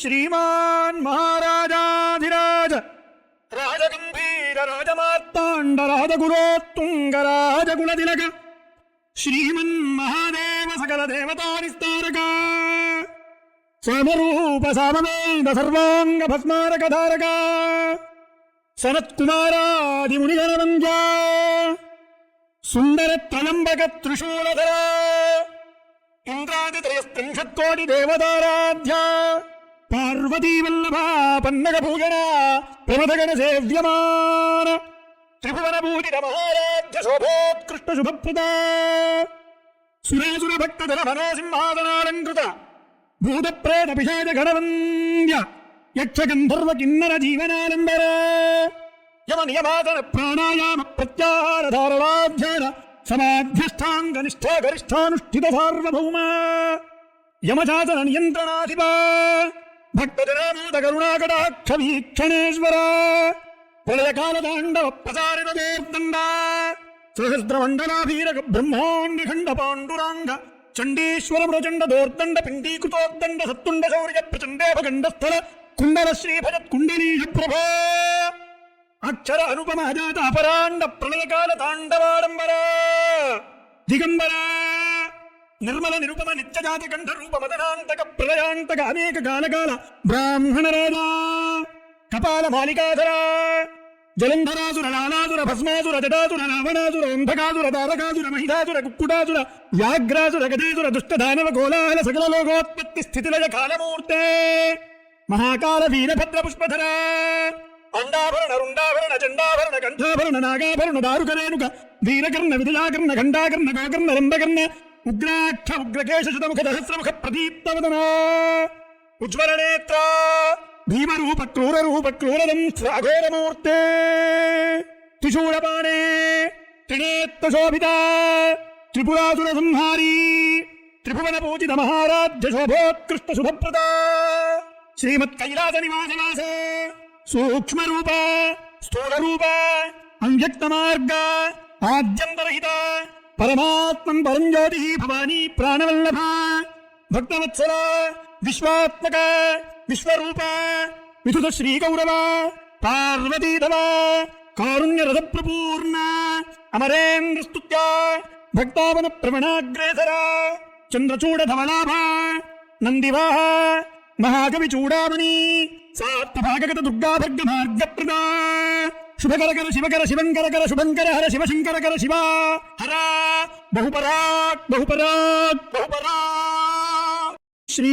श्रीमान् महाराजाधिराज राजगम्भीरराजमार्ताण्डराजगुरोत्तुङ्गराजगुणतिलक श्रीमन् महादेव सकलदेवतानिस्तारक समरूप सामवेद सर्वाङ्गभस्मारकधारक सनत्कुमारादिमुनिगणवन्द्या सुन्दरत्रलम्बकत्रिशूलधरा इन्द्रादित्रयस्त्रिंशत्कोटिदेवताराध्या പാർവതീവല്ലഭാ പന്നകഭൂഷണ പ്രമദഗണ സേവ്യമാന ത്രിഭുവനഭൂരിത മഹാരാജ്യ ശോഭോത്കൃഷ്ട ശുഭപ്രദ സുരാസുരഭക്തധര മനോസിംഹാസനാലങ്കൃത ഭൂതപ്രേത പിശാച ഗണവന്ദ്യ യക്ഷഗന്ധർവ കിന്നര ജീവനാനന്ദര യമനിയമാതന പ്രാണായാമ പ്രത്യാഹാര ധാരവാധ്യാന സമാധ്യഷ്ടാംഗനിഷ്ഠ ഗരിഷ്ഠാനുഷ്ഠിത സാർവഭൗമ യമജാതന നിയന്ത്രണാധിപ భక్తజనానంద కరుణాకటాక్ష వీక్షణేశ్వర ప్రళయకాలదాండవ ప్రసారిత దోర్దండ సహస్రమండలాభీరక బ్రహ్మాండి ఖండ పాండురాంగ చండీశ్వర ప్రచండ దోర్దండ పిండీకృతోర్దండ సత్తుండ శౌర్య ప్రచండేభగండ స్థల కుండల శ్రీభజత్ కుండలీష ప్రభా అక్షర అనుపమ అజాత అపరాండ ప్రళయకాల తాండవాడంబరా దిగంబరా నిర్మల నిరుపమ నిత్యజాతి కంఠ రూప మదనాంతక ప్రళయాంతక అనేక కాలకాల బ్రాహ్మణ రాజా. కపాల మాలికాధర జలంధరాసుర లాలాసుర భస్మాసుర జటాసుర రావణాసుర అంధకాసుర తారకాసుర మహిషాసుర కుక్కుటాసుర వ్యాఘ్రాసుర గజేసుర దుష్ట దానవ కోలాహల సకల లోకోత్పత్తి స్థితిలయ కాలమూర్తే. మహాకాల వీరభద్ర పుష్పధర అండాభరణ రుండాభరణ చండాభరణ కంఠాభరణ నాగాభరణ దారుకరేణుక వీరకర్ణ విదయాకర్ణ ఖండాకర్ణ గోకర్ణ రంభకర్ణ उग्राक्ष उग्रकेशशतमुखसहस्रमुख प्रदीप्तवदना। उज्ज्वलनेत्रा, भीमरूप, क्रूररूप श्रीमत् कैलास निवास त्रिनेत्रशोभिता सूक्ष्म रूप स्थूल रूप अव्यक्त मार्ग आद्यंतरहिता త్రిభువన పూజిత మహారాజ్య పరమాత్మం పరంజ్యోతి భవానీ ప్రాణవల్లభ భక్తవత్సల విశ్వాత్మక విశ్వరూప విధుత శ్రీగౌరవ పార్వతీధవ కారుణ్య ప్రపూర్ణ అమరేంద్రస్తుత్య భక్తావన ప్రవణాగ్రేసర చంద్రచూడ ధవలాభ నందివాహ మహాకవి చూడామణి సాత్వభాగగత దుర్గా భర్గ మార్గప్రద శుభకరకర శివకర శివంకరకర శుభంకర హర శివశంకరకర శివ హర బహుపరాక్ బహుపరాక్ బహుపరా శ్రీ